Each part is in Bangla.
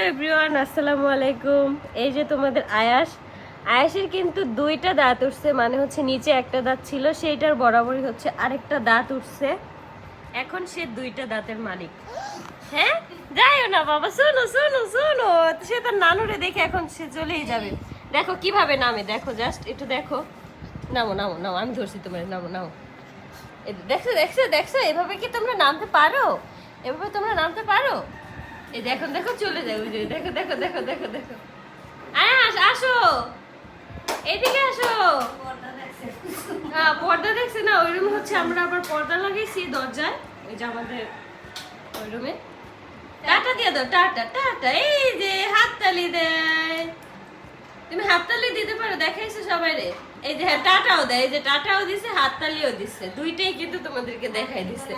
হ্যালো এভরিওয়ান, আসসালামু আলাইকুম। এই যে তোমাদের আয়াস, আয়াসের কিন্তু দুইটা দাঁত উঠছে মানে হচ্ছে নিচে একটা দাঁত ছিল, সেইটার বরাবরই হচ্ছে আরেকটা দাঁত উঠছে। এখন সে দুইটা দাঁতের মালিক। হ্যাঁ? যাইও না বাবা, শোনো শোনো শোনো। সে তার নানুরে দেখে এখন সে চলেই যাবে। দেখো কীভাবে নামে, দেখো জাস্ট একটু দেখো। নামো নামো নামো, আমি ধরছি তোমার, নামো নামো। দেখছ দেখছ দেখছ, এভাবে কি তোমরা নামতে পারো? এভাবে তোমরা নামতে পারো? এই দেখো দেখো, চলে যায় ওই যে, দেখো দেখো দেখো দেখো দেখো। আয়াস আসো এদিকে আসো। হ্যাঁ পর্দা দেখছে না, ওই রুমে হচ্ছে আমরা আবার পর্দা লাগাইছি দরজায়। ওই যে আমাদের ওই রুমে। টাটা দিয়ে দাও, টাটা টাটা। এই যে, হাততালি দেয়। তুমি হাততালি দিতে পারো, দেখাইছো সবাই রে। এই যে হ্যাঁ টাটাও দেয়, এই যে, টাটাও দিছে, হাততালিও দিচ্ছে দুইটাই কিন্তু তোমাদেরকে দেখাই দিছে।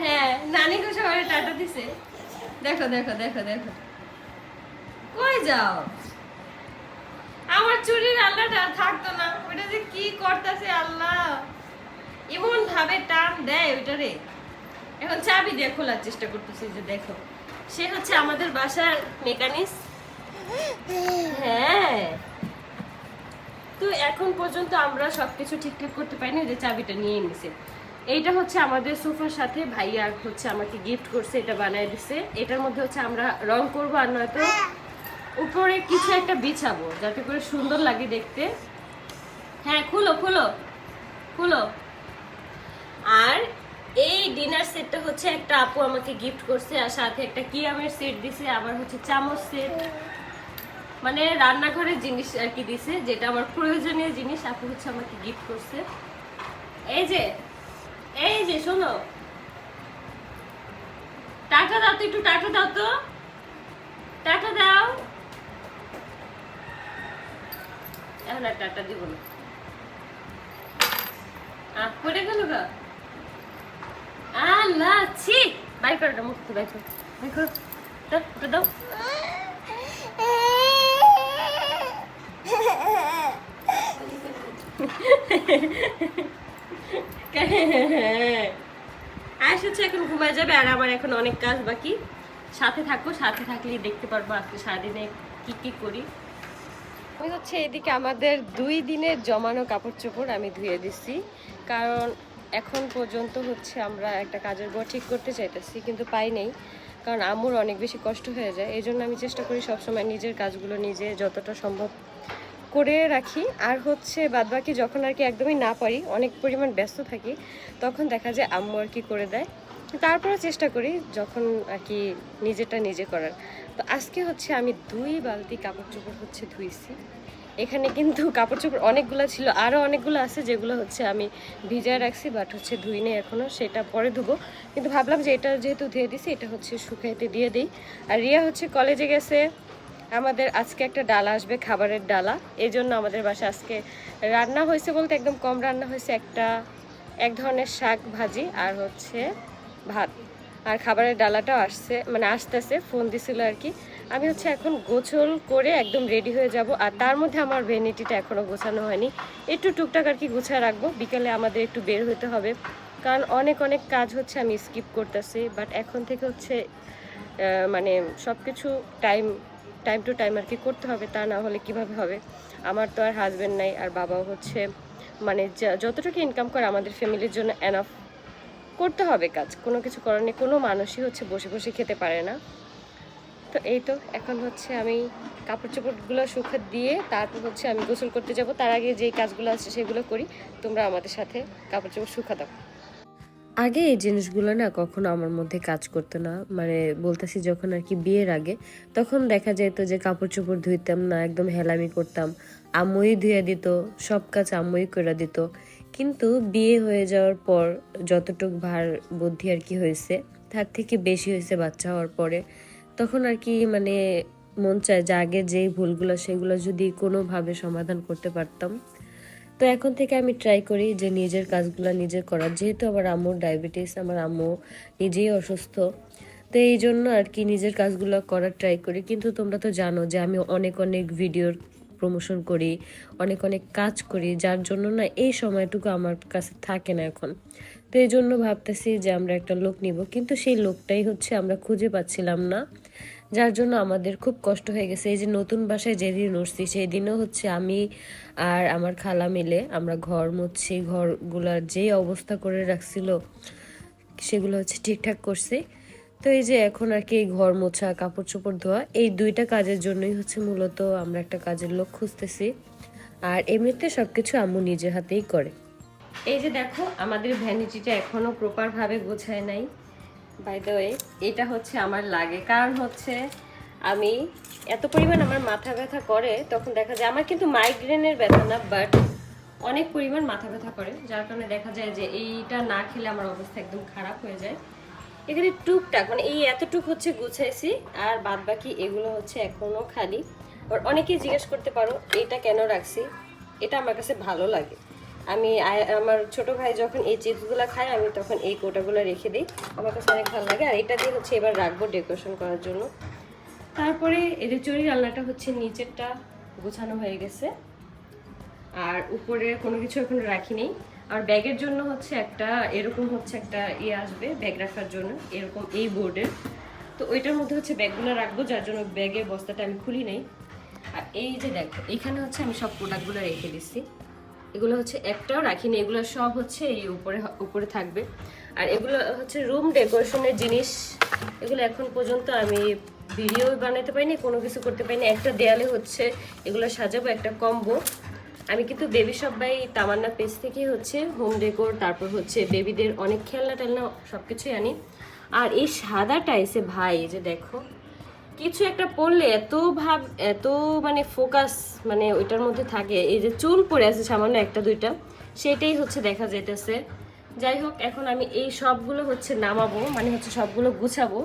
হ্যাঁ নানি টাটা দিছে। দেখো দেখো দেখো দেখো। কই যাও? আমার চুরির থাকতো না। ওটা যে আল্লাহ? টান দেয় এখন চাবি খোলার চেষ্টা করতেছি যে দেখো। সে হচ্ছে আমাদের বাসার হ্যাঁ। তো এখন পর্যন্ত আমরা সবকিছু ঠিকঠাক করতে পারিনি যে চাবিটা নিয়ে নিছে। এইটা হচ্ছে আমাদের সোফার সাথে ভাইয়া হচ্ছে আমাকে গিফট করছে, এটা বানায় দিছে। এটার মধ্যে হচ্ছে আমরা রং করব আর নয়তো উপরে কিছু একটা বিছাবো, যাতে করে সুন্দর লাগে দেখতে। হ্যাঁ খুলো খুলো খুলো। আর এই ডিনার সেটটা হচ্ছে একটা আপু আমাকে গিফট করছে আর সাথে একটা কিয়ামের সেট দিছে, আবার হচ্ছে চামচ সেট মানে রান্নাঘরের জিনিস আর কি দিছে, যেটা আমার প্রয়োজনীয় জিনিস, আপু হচ্ছে আমাকে গিফট করছে। এই যে এই যে, শোনো। টাটা দাও তো, একটু টাটা দাও তো। টাটা দাও। এখন আর টাটা দিব না। পড়ে গেল গা। আল্লাহ, ছি। বাই করো না মুক্ত বাই বাই করো। দাও দাও। আয়স হচ্ছে এখন ঘুমায় যাবে আর আমার এখন অনেক কাজ বাকি। সাথে থাকো, সাথে থাকলেই দেখতে পারব আজকে সারাদিনে কি কি করি। আমি হচ্ছে এদিকে আমাদের দুই দিনের জমানো কাপড় চোপড় আমি ধুয়ে দিচ্ছি কারণ এখন পর্যন্ত হচ্ছে আমরা একটা কাজের বর ঠিক করতে চাইতেছি, কিন্তু পাই নেই। কারণ আমুর অনেক বেশি কষ্ট হয়ে যায়। এই জন্য আমি চেষ্টা করি সবসময় নিজের কাজগুলো নিজে যতটা সম্ভব করে রাখি। আর হচ্ছে বাদবাকি যখন আর কি একদমই না পারি, অনেক পরিমাণ ব্যস্ত থাকি, তখন দেখা যায় আম্মু আর কি করে দেয়। তারপরে চেষ্টা করি যখন আর কি নিজেটা নিজে করার। তো আজকে হচ্ছে আমি দুই বালতি কাপড় চোপড় হচ্ছে ধুইছি। এখানে কিন্তু কাপড় চোপড় অনেকগুলো ছিল আরও অনেকগুলো আছে যেগুলো হচ্ছে আমি ভিজায় রাখছি বাট হচ্ছে ধুইনি এখনও সেটা পরে ধুবো। কিন্তু ভাবলাম যে এটা যেহেতু ধুয়ে দিছি, এটা হচ্ছে শুকাইতে দিয়ে দিই। আর রিয়া হচ্ছে কলেজে গেছে আমাদের আজকে একটা ডালা আসবে, খাবারের ডালা। এই জন্য আমাদের বাসায় আজকে রান্না হয়েছে বলতে একদম কম রান্না হয়েছে একটা, এক ধরনের শাক ভাজি আর হচ্ছে ভাত। আর খাবারের ডালাটাও আসছে মানে আসতেছে, ফোন দিছিল আর কি। আমি হচ্ছে এখন গোছল করে একদম রেডি হয়ে যাব, আর তার মধ্যে আমার ভেনিটিটা এখনও গোছানো হয়নি। একটু টুকটাক আর কি গুছিয়ে রাখব, বিকালে আমাদের একটু বের হতে হবে। কারণ অনেক অনেক কাজ হচ্ছে, আমি স্কিপ করতেছি বাট এখন থেকে হচ্ছে মানে সব কিছু টাইম টাইম টু টাইম আর কি করতে হবে, তা না হলে কীভাবে হবে? আমার তো আর হাজবেন্ড নাই, আর বাবাও হচ্ছে মানে যতটুকু ইনকাম করে আমাদের ফ্যামিলির জন্য এনাফ করতে হবে কাজ। কোনো কিছু করার নেই, কোনো মানুষই হচ্ছে বসে বসে খেতে পারে না। তো এই তো, এখন হচ্ছে আমি কাপড় চোপড়গুলো শুকা দিয়ে তারপর হচ্ছে আমি গোসল করতে যাব। তার আগে যেই কাজগুলো আছে সেগুলো করি, তোমরা আমাদের সাথে কাপড় চোপড় শুকা দাও। আগে এই জিনিসগুলো না কখনো আমার মধ্যে কাজ করতো না। মানে বলতেছি যখন আর কি বিয়ের আগে, তখন দেখা যেত যে কাপড় চোপড় ধুইতাম না, একদম হেলামি করতাম। আম্মুই ধুয়ে দিত, সব কাজ আম্মুই করে দিত। কিন্তু বিয়ে হয়ে যাওয়ার পর যতটুক ভার বুদ্ধি আর কি হয়েছে, তার থেকে বেশি হয়েছে বাচ্চা হওয়ার পরে। তখন আর কি মানে মন চায় যে আগে যেই ভুলগুলো, সেগুলো যদি কোনোভাবে সমাধান করতে পারতাম। তো এখন থেকে আমি ট্রাই করি যে নিজের কাজগুলো নিজে করার। যেহেতু আমার আম্মুর ডায়াবেটিস আমার আম্মু নিজেই অসুস্থ। তো এই জন্য আর কি নিজের কাজগুলো করার ট্রাই করি। কিন্তু তোমরা তো জানো যে আমি অনেক অনেক ভিডিওর প্রমোশন করি, অনেক অনেক কাজ করি, যার জন্য না এই সময়টুকু আমার কাছে থাকে না এখন। তো এই জন্য ভাবতেছি যে আমরা একটা লোক নিব। কিন্তু সেই লোকটাই হচ্ছে আমরা খুঁজে পাচ্ছিলাম না। যার জন্য আমাদের খুব কষ্ট হয়ে গেছে। এই যে নতুন বাসায় যেদিন উঠছি, সেই দিনও হচ্ছে আমি আর আমার খালা মিলে আমরা ঘর মুছছি, ঘরগুলার যে অবস্থা করে রাখছিল, সেগুলো হচ্ছে ঠিকঠাক করছি। তো এই যে এখন আর কি ঘর মোছা কাপড় চোপড় ধোয়া, এই দুইটা কাজের জন্যই হচ্ছে মূলত আমরা একটা কাজের লোক খুঁজতেছি। আর এমনিতে সব কিছু আম্মু নিজের হাতেই করে। এই যে দেখো, আমাদের ভ্যানিটিটা এখনও প্রপার ভাবে গোছায় নাই। বাই দ্য এটা হচ্ছে আমার লাগে। কারণ হচ্ছে আমি এত পরিমাণ আমার মাথা ব্যথা করে, তখন দেখা যায় আমার কিন্তু মাইগ্রেনের ব্যথা না বাট অনেক পরিমাণ মাথা ব্যথা করে। যার কারণে দেখা যায় যে এইটা না খেলে আমার অবস্থা একদম খারাপ হয়ে যায়। এখানে টুকটাক মানে এই এতটুক হচ্ছে গুছাইছি, আর বাদ বাকি এগুলো হচ্ছে এখনও খালি। আর অনেকেই জিজ্ঞেস করতে পারো এটা কেন রাখছি? এটা আমার কাছে ভালো লাগে। আমি আমার ছোট ভাই যখন এই চিপসগুলো খায়, আমি তখন এই কোটাগুলো রেখে দিই। আমার কাছে অনেক ভালো লাগে। আর এটা দিয়ে হচ্ছে এবার রাখব ডেকোরেশন করার জন্য। তারপরে এই যে চুরি রান্নাটা হচ্ছে নিচেরটা গোছানো হয়ে গেছে। আর উপরে কোনো কিছু এখন রাখি রাখিনি আর ব্যাগের জন্য হচ্ছে একটা, এরকম হচ্ছে একটা ইয়ে আসবে, ব্যাগ রাখার জন্য। এরকম এই বোর্ডের। তো ওইটার মধ্যে হচ্ছে ব্যাগগুলো রাখব, যার জন্য ব্যাগের বস্তাটা আমি খুলি নাই। আর এই যে দেখো, এখানে হচ্ছে আমি সব প্রোডাক্টগুলো রেখে দিচ্ছি এগুলো হচ্ছে একটাও রাখিনি, এগুলো সব হচ্ছে এই উপরে উপরে থাকবে। আর এগুলো হচ্ছে রুম ডেকোরেশনের জিনিস, এগুলো এখন পর্যন্ত আমি ভিডিও বানাতে পারিনি, কোনো কিছু করতে পারিনি। একটা দেয়ালে হচ্ছে এগুলো সাজাবো, একটা কম্বো। আমি কিন্তু baby shop by Tamanna page থেকে হচ্ছে হোম ডেকোর তারপর হচ্ছে বেবিদের অনেক খেলনা টেলনা সব কিছুই আনি। আর এই সাদা টাইসে ভাই যে দেখো কিছু একটা পড়লে এত ভাব, এত মানে ফোকাস মানে ওইটার মধ্যে থাকে। এই যে চুল পড়ে আছে সামান্য একটা, দুইটা সেটাই হচ্ছে দেখা যাইতেছে। যাই হোক, এখন আমি এই সবগুলো হচ্ছে নামাবো মানে হচ্ছে সবগুলো গুছাবো।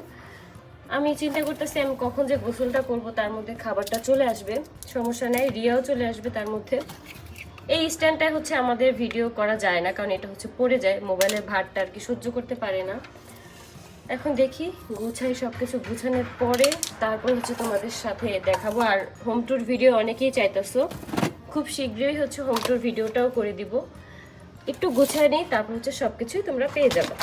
আমি চিন্তা করতেছি আমি কখন যে গোসলটা করব, তার মধ্যে খাবারটা চলে আসবে। সমস্যা নেই, রিয়াও চলে আসবে তার মধ্যে। এই স্ট্যান্ডটা হচ্ছে আমাদের ভিডিও করা যায় না, কারণ এটা হচ্ছে পড়ে যায়, মোবাইলের ভারটা আর কি সহ্য করতে পারে না। এখন দেখি গুছাই সব কিছু গুছানোর পরে তারপর হচ্ছে তোমাদের সাথে দেখাবো। আর হোম ট্যুর ভিডিও অনেকেই চাইতেছো। খুব শীঘ্রই হচ্ছে হোম ট্যুর ভিডিওটাও করে দিব। একটু গুছায় নিই, তারপর হচ্ছে সব কিছুই তোমরা পেয়ে যাবে।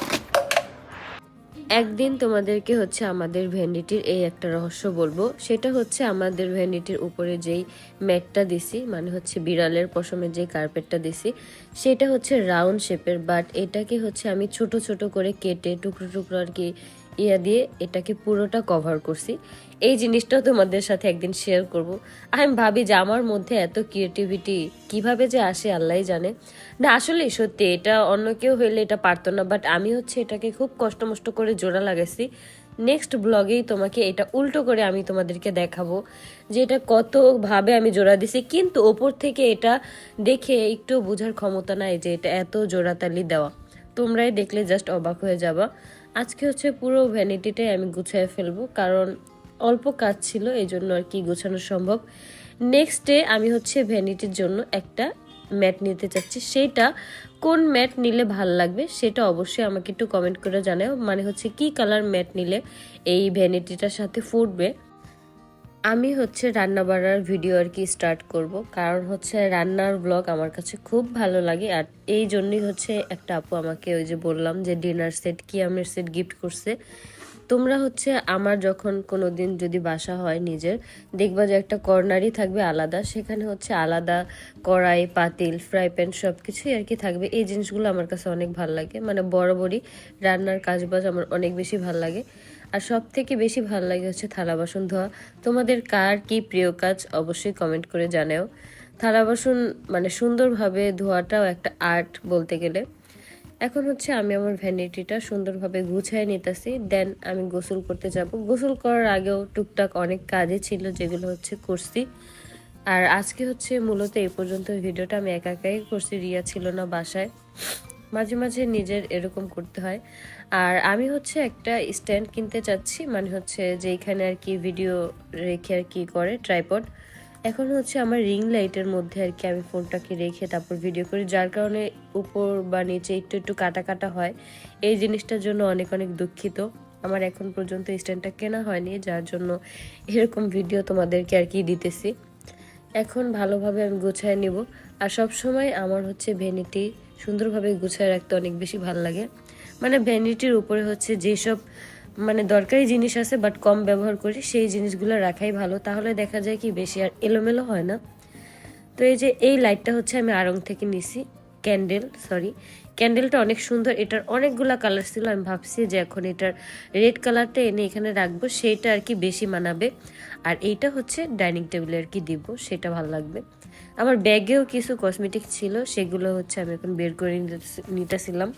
একদিন তোমাদেরকে হচ্ছে আমাদের ভ্যানিটির এই একটা রহস্য বলব। সেটা হচ্ছে আমাদের ভ্যানিটির উপরে যেই ম্যাটটা দিছি মানে হচ্ছে বিড়ালের পশমের যে কার্পেটটা দিছি, সেটা হচ্ছে রাউন্ড শেপের বাট এটাকে হচ্ছে আমি ছোট ছোট করে কেটে টুকরো টুকরো আর কি ইয়া দিয়ে এটাকে পুরোটা কভার করছি। এই জিনিসটাও তোমাদের সাথে একদিন শেয়ার করব। আমি ভাবি যে আমার মধ্যে এত ক্রিয়েটিভিটি কীভাবে যে আসে আল্লাহ জানে। না, আসলে সত্যি এটা অন্য কেউ হইলে এটা পারতো না বাট আমি হচ্ছে এটাকে খুব কষ্ট মষ্ট করে জোড়া লাগাইছি। নেক্সট ব্লগেই তোমাকে এটা উল্টো করে আমি তোমাদেরকে দেখাবো যে এটা কতভাবে আমি জোড়া দিছি। কিন্তু ওপর থেকে এটা দেখে একটু বোঝার ক্ষমতা নাই যে এটা এত জোড়াতালি দেওয়া। তোমরাই দেখলে জাস্ট অবাক হয়ে যাবা। আজকে হচ্ছে পুরো ভ্যানিটিটাই আমি গুছায় ফেলব, কারণ অল্প কাজ ছিল, এই জন্য আর কি গুছানো সম্ভব। নেক্সট ডে আমি হচ্ছে ভ্যানিটির জন্য একটা ম্যাট নিতে চাচ্ছি। সেটা কোন ম্যাট নিলে ভালো লাগবে সেটা অবশ্যই আমাকে একটু কমেন্ট করে জানাও। মানে হচ্ছে কি কালার ম্যাট নিলে এই ভ্যানিটিটার সাথে ফুটবে? আমি হচ্ছে রান্না বাড়ার ভিডিও আর কি স্টার্ট করব। কারণ হচ্ছে রান্নার ব্লগ আমার কাছে খুব ভালো লাগে। আর এই জন্যই হচ্ছে একটা আপু আমাকে ওই যে বললাম যে ডিনার সেট কি আমের সেট গিফট করছে। তোমরা হচ্ছে আমার যখন কোনো দিন যদি বাসা হয় নিজের, দেখবা যে একটা কর্নারই থাকবে আলাদা। সেখানে হচ্ছে আলাদা কড়াই, পাতিল ফ্রাই প্যান সব কিছুই আর কি থাকবে। এই জিনিসগুলো আমার কাছে অনেক ভালো লাগে। মানে বরাবরই রান্নার কাজবাজ আমার অনেক বেশি ভালো লাগে। আর সব থেকে বেশি ভালো লাগে হচ্ছে থালা বাসন ধোয়া। তোমাদের কার কি প্রিয় কাজ অবশ্যই কমেন্ট করে জানাও। থালা বাসন মানে সুন্দরভাবে ধোয়াটাও একটা আর্ট বলতে গেলে। এখন হচ্ছে আমি আমার ভ্যানিটিটা সুন্দরভাবে গুছিয়ে নিতেছি দেন আমি গোসল করতে যাব। গোসল করার আগেও টুকটাক অনেক কাজে ছিল যেগুলো হচ্ছে করছি। আর আজকে হচ্ছে মূলত এই পর্যন্ত ভিডিওটা আমি একা একাই করছি, রিয়া ছিল না বাসায়। মাঝে মাঝে নিজের এরকম করতে হয়। আর আমি হচ্ছে একটা স্ট্যান্ড কিনতে চাচ্ছি মানে হচ্ছে যে এখানে আর কি ভিডিও রেখে আর কি করে ট্রাইপড এখন হচ্ছে আমার রিং লাইটের মধ্যে আর কি আমি ফোনটাকে রেখে তারপর ভিডিও করি, যার কারণে উপর বা নিচে একটু একটু কাটা কাটা হয়। এই জিনিসটার জন্য অনেক অনেক দুঃখিত। আমার এখন পর্যন্ত স্ট্যান্ডটা কেনা হয়নি, যার জন্য এরকম ভিডিও তোমাদেরকে আর কি দিতেছি। এখন ভালোভাবে আমি গোছায় নিব। আর সব সময় আমার হচ্ছে ভেনিটি সুন্দরভাবে গুছায় রাখতে অনেক বেশি ভালো লাগে। মানে ভ্যানিটির উপরে হচ্ছে যেসব মানে দরকারি জিনিস আছে বাট কম ব্যবহার করি, সেই জিনিসগুলো রাখাই ভালো। তাহলে দেখা যায় কি বেশি আর এলোমেলো হয় না। তো এই যে এই লাইটটা হচ্ছে আমি আড়ং থেকে নিছি ক্যান্ডেল সরি ক্যান্ডেলটা অনেক সুন্দর, এটার অনেকগুলা কালার ছিল, আমি ভাবছি যে এখন এটার রেড কালারটা এনে এখানে রাখব, সেইটা আর কি বেশি মানাবে। আর এইটা হচ্ছে ডাইনিং টেবিলে আর কি দিব, সেটা ভালো লাগবে। আমার ব্যাগেও কিছু কসমেটিক ছিল, সেগুলো হচ্ছে আমি এখন বের করে নিতে- নিতেছিলাম।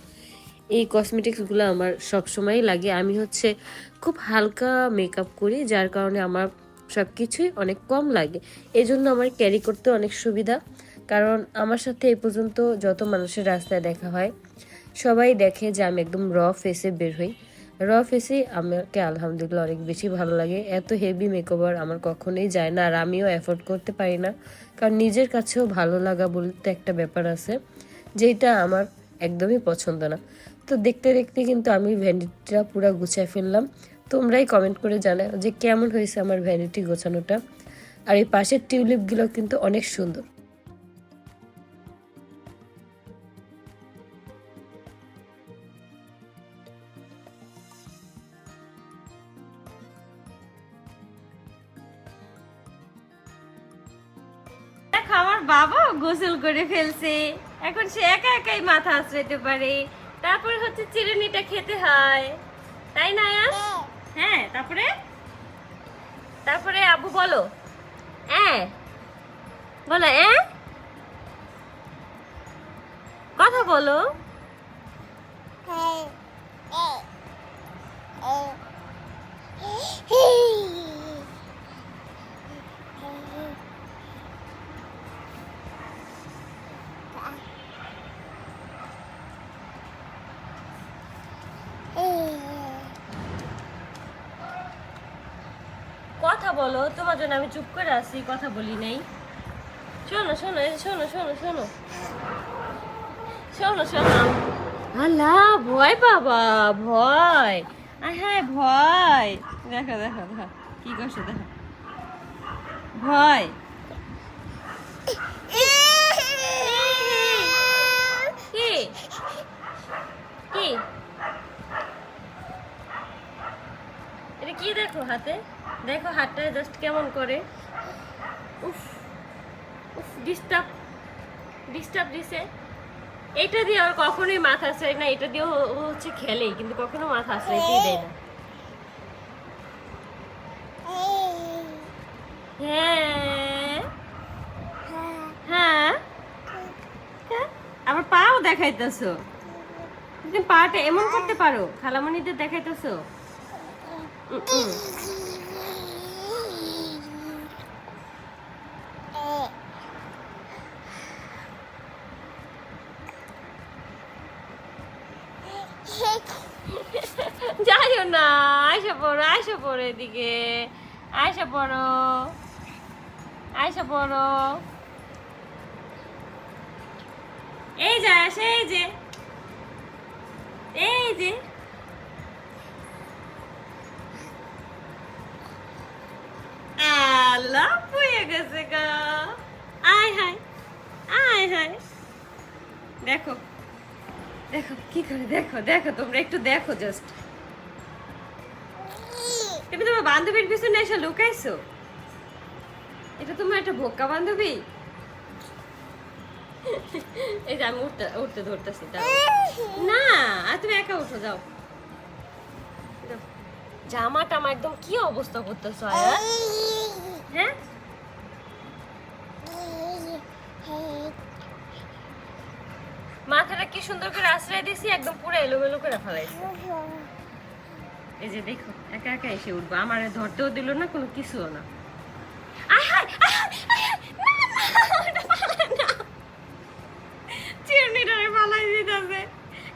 এই কসমেটিক্সগুলো আমার সব সময়ই লাগে। আমি হচ্ছে খুব হালকা মেকআপ করি, যার কারণে আমার সব কিছুই অনেক কম লাগে। এই জন্য আমার ক্যারি করতে অনেক সুবিধা। কারণ আমার সাথে এই পর্যন্ত যত মানুষের রাস্তায় দেখা হয়, সবাই দেখে যে আমি একদম র ফেসে বের হই। র ফেসে আমাকে আলহামদুলিল্লাহ অনেক বেশি ভালো লাগে। এত হেভি মেকওভার আমার কখনোই যায় না আর আমিও অ্যাফোর্ড করতে পারি না। কারণ নিজের কাছেও ভালো লাগা বলতে একটা ব্যাপার আছে যেটা আমার একদমই পছন্দ না। তো দেখতে দেখতে কিন্তু আমি ভ্যানিটিটা পুরো গুছিয়ে ফেললাম। তোমরাই কমেন্ট করে জানাও যে কেমন হয়েছে আমার ভ্যানিটি গোছানোটা। আর এই পাশের টিউলিপগুলো কিন্তু অনেক সুন্দর। আমার বাবা গোসল করে ফেলছে। এখন সে একা একাই মাথা আশ্রাইতে পারে। তারপরে হচ্ছে চিরুনিটা খেতে হয়। তাই না? হ্যাঁ তারপরে? তারপরে আবু বলো। হ্যাঁ বলো হ্যাঁ কথা বলো। কথা বলো? তোমার জন্য আমি চুপ করে আসি কথা বলি নাই। শোনো শোনো শোনো শোনো শোনো। শোনো শোনো। আল্লাহ, ভয় বাবা, ভয়। হ্যাঁ ভয়। দেখো দেখো দেখো। কি করছ, দেখো। ভয় কি কি এটা কি দেখো হাতে? দেখো হাতটা জাস্ট কেমন করে। উফ উফ ডিস্টার্ব ডিস্টার্ব দিছে। এটা দিয়ে আর কখনোই মাথা আশ্রয় না, এটা দিয়ে ও হচ্ছে খেলেই, কিন্তু কখনো মাথা আশ্রয়তেই দেয় না। হ্যাঁ। হ্যাঁ। হ্যাঁ? আবার পাও দেখাইতেছো। তুমি পাটা এমন করতে পারো, খালামণিদের দেখাইতেছো। যাইও না আয়সা পড়ো আয়সা পড়ো এদিকে। আয়সা পড়ো আয়সা পড়ো। এই যে আসে এই যে এই যে আল্লাহ পুয়ে গেছে গা আয় হায় আয় হায় দেখো। দেখো, কি করে দেখো? দেখো তোমরা, একটু দেখো জাস্ট তুমি তোমার বান্ধবীর পিছনে এসে লুকাইছো? এটা তোমার একটা ভোক্কা বান্ধবী? এই যে আমি উঠতে উঠতে ধরতেছি। না, আর তুমি একা উঠো, যাও। জামাটা আমার একদম কি অবস্থা করতেছো হ্যাঁ? মাথাটা কি সুন্দর করে আশ্রয় দিছি একদম পুরো এলোমেলো করে ফেলাইছি। এই যে দেখো, একা একা এসে উঠবো। আমার ধরতেও দিল না, কোনো কিছুও না।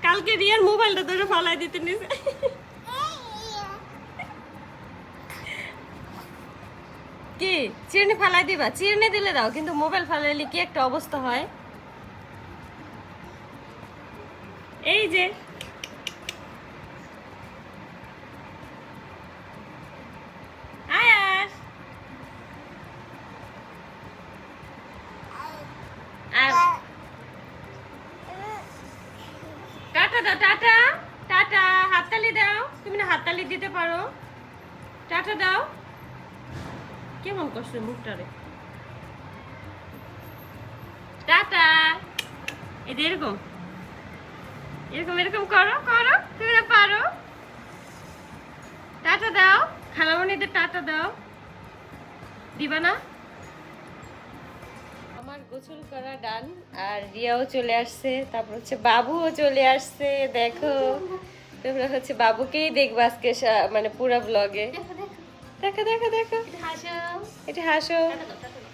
কালকে রিয়ার মোবাইলটা ধরে ফালাই দিতে নিছে। কি? চিরুনি ফালাই দিবা? চিরনি দিলে দাও, কিন্তু মোবাইল ফালাইলে কি একটা অবস্থা হয়? যে আর দাও টাটা টাটা, হাততালি দাও। তুমি হাততালি দিতে পারো। টাটা দাও। কেমন টাটা। এরকম। এরকম এরকম করো করো তুমি না পারো। টাটা দাও খালামণিদের টাটা দাও। দিবা না আমার গোসল করা ডান আর রিয়াও চলে আসছে তারপর হচ্ছে বাবুও চলে আসছে দেখো। তোমরা হচ্ছে বাবুকেই দেখব আজকে মানে পুরো ব্লগে দেখো দেখো। দেখো এটা হাসো।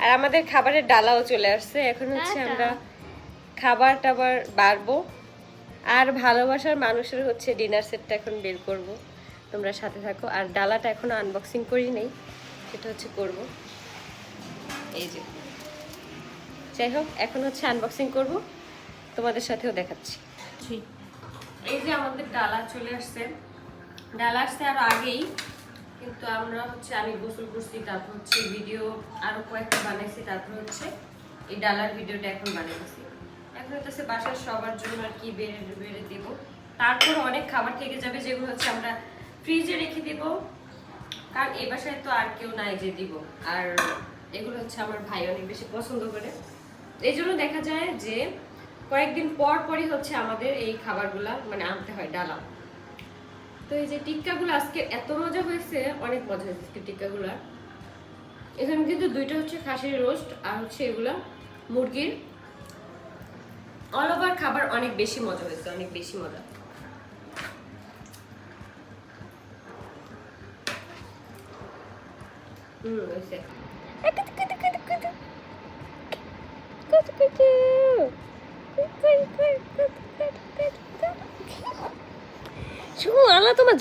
আর আমাদের খাবারের ডালাও চলে আসছে এখন হচ্ছে আমরা খাবার টাবার বাড়বো। আর ভালোবাসার মানুষের হচ্ছে ডিনার সেটটা এখন বের করব। তোমরা সাথে থাকো। আর ডালাটা এখনও আনবক্সিং করি নেই সেটা হচ্ছে করব। এই যে। যাই হোক, এখন হচ্ছে আনবক্সিং করব। তোমাদের সাথেও দেখাচ্ছি। এই যে আমাদের ডালা চলে আসছে। ডালা আসছে আরও আগেই, কিন্তু আমরা হচ্ছে, আমি গোসল করছি, তারপর হচ্ছে ভিডিও আরও কয়েকটা বানাইছি, তারপর হচ্ছে এই ডালার ভিডিওটা এখন বানাইছি। এখন হচ্ছে বাসার সবার জন্য আর কি বেড়ে বেড়ে দেব। তারপর অনেক খাবার থেকে যাবে, যেগুলো হচ্ছে আমরা ফ্রিজে রেখে দেব। কারণ এই বাসায় তো আর কেউ নাই যে দিব। আর এগুলো হচ্ছে আমার ভাই অনেক বেশি পছন্দ করে। এই জন্য দেখা যায় যে কয়েকদিন পর পরই হচ্ছে আমাদের এই খাবারগুলা মানে আনতে হয় ডালা। তো এই যে টিক্কাগুলো আজকে এত মজা হয়েছে, অনেক মজা হয়েছে আজকে টিক্কাগুলো। এখানে কিন্তু দুইটা হচ্ছে খাসির রোস্ট আর হচ্ছে এগুলা মুরগির অল ওভার খাবার অনেক বেশি মজা হয়েছে, অনেক বেশি মজা।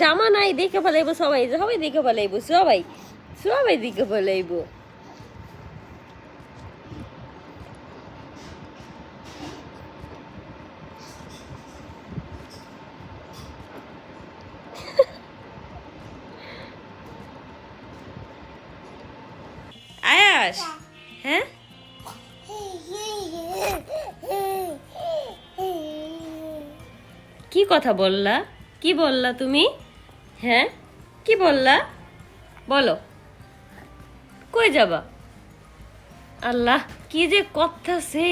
জামা নাই, দেখে ফেলাইবো সবাই সবাই দেখে ফেলাইবো, সবাই সবাই দেখে ফেলাইবো। কথা বললা? কি বললা তুমি? হ্যাঁ? কি বললা? বলো। কই যাবা? আল্লাহ, কি যে কথা সে।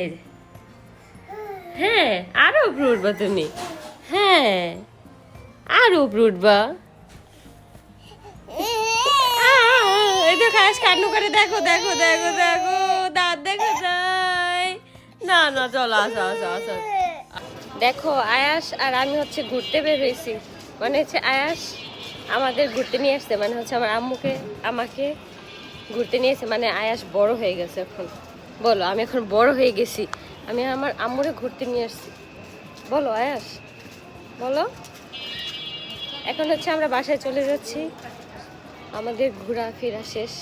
এই। হ্যাঁ আরও উপরে উঠবা তুমি। হ্যাঁ আরও উপরে উঠবা। এই কান্নু করে, দেখো দেখো দেখো দেখো, দাঁত দেখা যায় না না, চলো, আসো আসো আসো। দেখো, আয়াস আর আমি হচ্ছে ঘুরতে বের হয়েছি। মানে হচ্ছে আয়াস আমাদের ঘুরতে নিয়ে আসছে মানে হচ্ছে আমার আম্মুকে, আমাকে ঘুরতে নিয়ে এসে মানে আয়াস বড় হয়ে গেছে এখন। বলো, আমি এখন বড় হয়ে গেছি। আমি আমার আম্মুরে ঘুরতে নিয়ে আসছি। বলো, আয়াস, বলো। এখন হচ্ছে আমরা বাসায় চলে যাচ্ছি। আমাদের ঘোরাফেরা শেষ।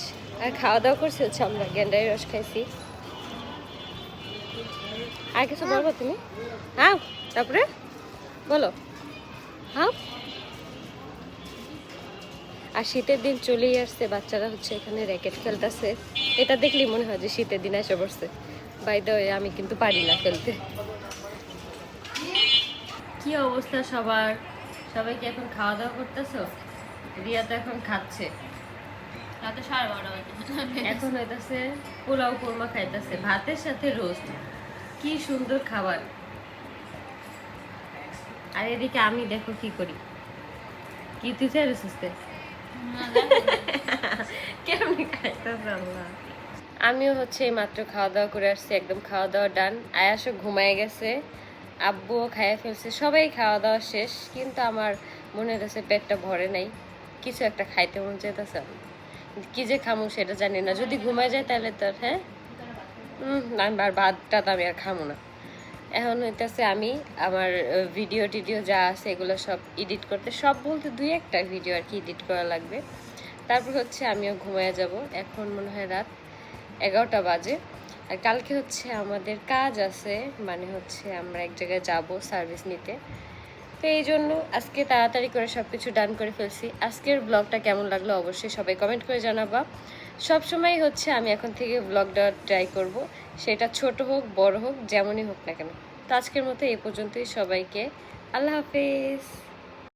আর খাওয়া দাওয়া করছি হচ্ছে আমরা, গেন্ডারি রস খাইছি। আর কিছু বলব তুমি? হ্যাঁ। তারপরে বলো। হাফ। আর শীতের দিন চলেই আসছে বাচ্চারা হচ্ছে এখানে র্যাকেট খেলতেছে। এটা দেখলেই মনে হয় যে শীতের দিন এসে পড়ছে। বাই দ্য আমি কিন্তু পারি না খেলতে। কি অবস্থা সবার? সবাই কি এখন খাওয়া দাওয়া করতেছো? রিয়া তো এখন খাচ্ছে। রাতে সাড়ে বারোটা এখন হইতাছে পোলাও কোরমা খাইতেছে। ভাতের সাথে রোস্ট। কি সুন্দর খাবার। আর এদিকে আমি দেখো কি করি। কি তুই চাইছিস কেমনি খাইতেছে আল্লাহ? আমিও হচ্ছে এই মাত্র খাওয়া দাওয়া করে আসছি একদম খাওয়া দাওয়া ডান। আয়াসও ঘুমায় গেছে আব্বুও খাইয়া ফেলছে সবাই খাওয়া দাওয়া শেষ কিন্তু আমার মনে হচ্ছে পেটটা ভরে নাই। কিছু একটা খাইতে মন চাইতেছে কি যে খামু সেটা জানি না যদি ঘুমায় যায় তাহলে তো আর, হ্যাঁ? না, আমি আর ভাতটা তো আমি আর খামো না। এখন হইতেছে আমি আমার ভিডিও টিডিও যা আছে এগুলো সব এডিট করতে, সব বলতে দুই একটা ভিডিও আর কি এডিট করা লাগবে। তারপর হচ্ছে আমিও ঘুমায় যাব। এখন মনে হয় রাত এগারোটা বাজে। আর কালকে হচ্ছে আমাদের কাজ আছে মানে হচ্ছে আমরা এক জায়গায় যাব সার্ভিস নিতে। তো এই জন্য আজকে তাড়াতাড়ি করে সব কিছু ডান করে ফেলছি। আজকের ব্লগটা কেমন লাগল অবশ্যই সবাই কমেন্ট করে জানাবা। সব সময় হচ্ছে আমি এখন থেকে ব্লগটা ট্রাই করব। সেটা ছোট হোক, বড় হোক, যেমনই হোক না কেন। তো আজকের মতো এ পর্যন্তই সবাইকে। আল্লাহ হাফেজ।